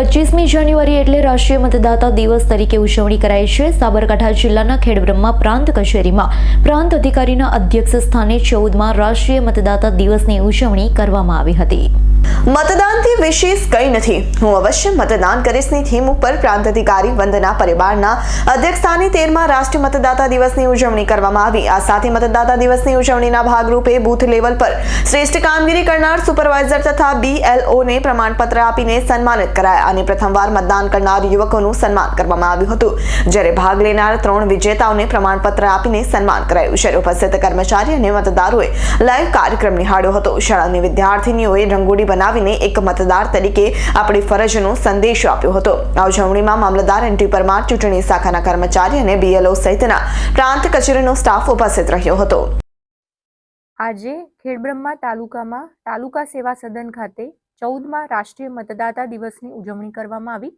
પચીસમી જાન્યુઆરી એટલે રાષ્ટ્રીય મતદાતા દિવસ તરીકે ઉજવણી કરાય છે. સાબરકાંઠા જિલ્લાના ખેડબ્રહ્મા પ્રાંત કચેરીમાં પ્રાંત અધિકારીના અધ્યક્ષ સ્થાને ચૌદમાં રાષ્ટ્રીય મતદાતા દિવસની ઉજવણી કરવામાં આવી હતી. મતદાનથી વિશેષ કંઈ નથી. હું અવશ્ય મતદાન કરીશની થીમ ઉપર પ્રાંત અધિકારી વંદના પરિવારના અધ્યક્ષસ્થાને તેરમા રાષ્ટ્રીય મતદાતા દિવસની ઉજવણી કરવામાં આવી. આ સાથે મતદાતા દિવસની ઉજવણીના ભાગરૂપે બૂથ લેવલ પર શ્રેષ્ઠ કામગીરી કરનાર સુપરવાઇઝર તથા બીએલઓને પ્રમાણપત્ર આપીને સન્માનિત કરાયા અને પ્રથમવાર મતદાન કરનાર યુવકોનું સન્માન કરવામાં આવ્યું હતું. જ્યારે ભાગ લેનાર ત્રણ વિજેતાઓને પ્રમાણપત્ર આપીને સન્માન કરાયું. જ્યારે ઉપસ્થિત કર્મચારી અને મતદારોએ લાઈવ કાર્યક્રમ નિહાળ્યો હતો. શાળાની વિદ્યાર્થીનીઓએ રંગોળી બનાવીને એક મતદાર તરીકે આપણી ફરજનો સંદેશો આપ્યો હતો. આ ઉજવણીમાં મામલતદાર એન. ટી. પરમાર, ચૂંટણી શાખાના કર્મચારી અને બીએલઓ સહિતના પ્રાંત કચેરીનો સ્ટાફ ઉપસ્થિત રહ્યો હતો. આજે ખેડબ્રહ્મા તાલુકામાં તાલુકા સેવા સદન ખાતે ચૌદમાં રાષ્ટ્રીય મતદાતા દિવસની ઉજવણી કરવામાં આવી.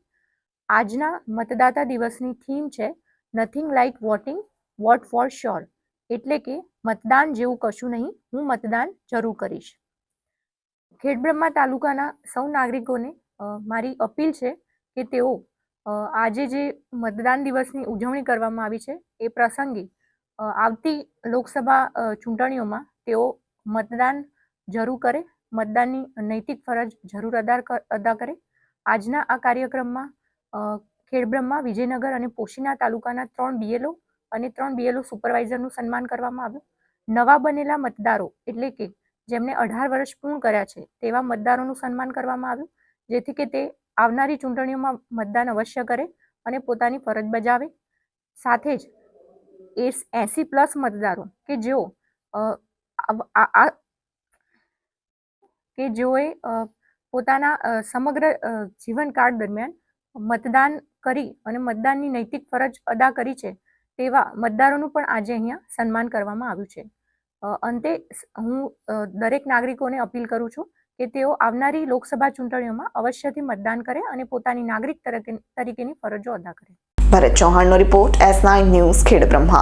આજના મતદાતા દિવસની થીમ છે nothing like voting vote for sure એટલે કે મતદાન જેવું કશું નહીં, હું મતદાન જરૂર કરીશ. ખેડબ્રહ્મા તાલુકાના સૌ નાગરિકોને મારી અપીલ છે કે તેઓ આજે જે મતદાન દિવસની ઉજવણી કરવામાં આવી છે, એ પ્રસંગે આવતી લોકસભા ચૂંટણીઓમાં તેઓ મતદાન જરૂર કરે, મતદાનની નૈતિક ફરજ જરૂર અદા કર- આજના આ કાર્યક્રમમાં ખેડબ્રહ્મા, વિજયનગર અને પોશીના તાલુકાના ત્રણ બીએલઓ અને ત્રણ બીએલઓ સુપરવાઇઝરનું સન્માન કરવામાં આવ્યું. નવા બનેલા મતદારો એટલે કે જેમને અઢાર વર્ષ પૂર્ણ કર્યા છે, તેવા મતદારોનું સન્માન કરવામાં આવ્યું, જેથી કે તે આવનારી ચૂંટણીઓમાં મતદાન અવશ્ય કરે અને પોતાની ફરજ બજાવે. સાથે જ એ એસી પ્લસ મતદારો કે જેઓ કે જેઓએ પોતાના સમગ્ર જીવનકાળ દરમિયાન મતદાન કરી અને મતદાનની નૈતિક ફરજ અદા કરી છે, તેવા મતદારોનું પણ આજે અહીંયા સન્માન કરવામાં આવ્યું છે. અંતે હું દરેક નાગરિકોને અપીલ કરું છું કે તેઓ આવનારી લોકસભા ચૂંટણીઓમાં અવશ્યથી મતદાન કરે અને પોતાની નાગરિક તરીકે તરીકેની ફરજો અદા કરે. Bharat ચૌહાણનો report S nine news Khedbrahma.